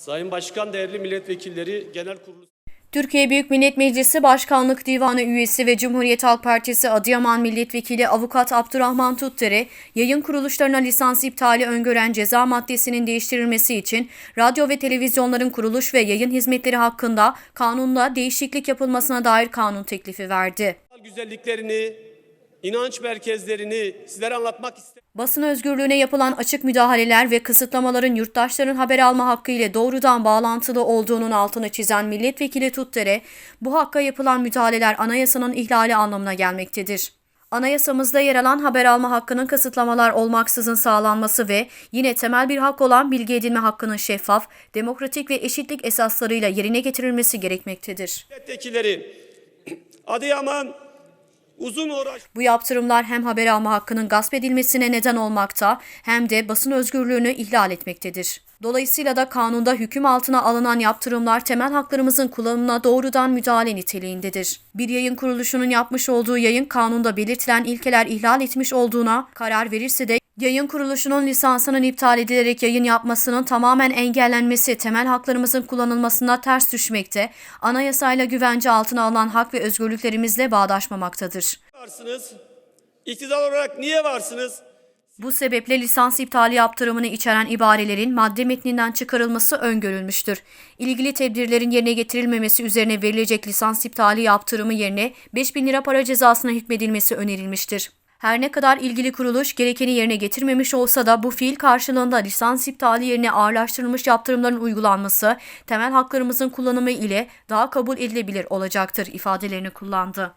Sayın Başkan, değerli milletvekilleri, genel kurulu Türkiye Büyük Millet Meclisi Başkanlık Divanı üyesi ve Cumhuriyet Halk Partisi Adıyaman Milletvekili Avukat Abdurrahman Tutdere, yayın kuruluşlarına lisans iptali öngören ceza maddesinin değiştirilmesi için radyo ve televizyonların kuruluş ve yayın hizmetleri hakkında kanunda değişiklik yapılmasına dair kanun teklifi verdi. güzelliklerini, inanç merkezlerini sizlere anlatmak istedim. Basın özgürlüğüne yapılan açık müdahaleler ve kısıtlamaların yurttaşların haber alma hakkı ile doğrudan bağlantılı olduğunun altını çizen milletvekili Tuttere, bu hakka yapılan müdahaleler anayasanın ihlali anlamına gelmektedir. Anayasamızda yer alan haber alma hakkının kısıtlamalar olmaksızın sağlanması ve yine temel bir hak olan bilgi edinme hakkının şeffaf, demokratik ve eşitlik esaslarıyla yerine getirilmesi gerekmektedir. Milletvekilleri, Adıyaman uzun uğraş Bu yaptırımlar hem haber alma hakkının gasp edilmesine neden olmakta hem de basın özgürlüğünü ihlal etmektedir. Dolayısıyla da kanunda hüküm altına alınan yaptırımlar temel haklarımızın kullanımına doğrudan müdahale niteliğindedir. Bir yayın kuruluşunun yapmış olduğu yayın kanunda belirtilen ilkeler ihlal etmiş olduğuna karar verirse de yayın kuruluşunun lisansının iptal edilerek yayın yapmasının tamamen engellenmesi temel haklarımızın kullanılmasına ters düşmekte, anayasayla güvence altına alınan hak ve özgürlüklerimizle bağdaşmamaktadır. varsınız. İktidar olarak niye varsınız? Bu sebeple lisans iptali yaptırımını içeren ibarelerin madde metninden çıkarılması öngörülmüştür. İlgili tedbirlerin yerine getirilmemesi üzerine verilecek lisans iptali yaptırımı yerine 5000 lira para cezasına hükmedilmesi önerilmiştir. Her ne kadar ilgili kuruluş gerekeni yerine getirmemiş olsa da bu fiil karşılığında lisans iptali yerine ağırlaştırılmış yaptırımların uygulanması temel haklarımızın kullanımı ile daha kabul edilebilir olacaktır ifadelerini kullandı.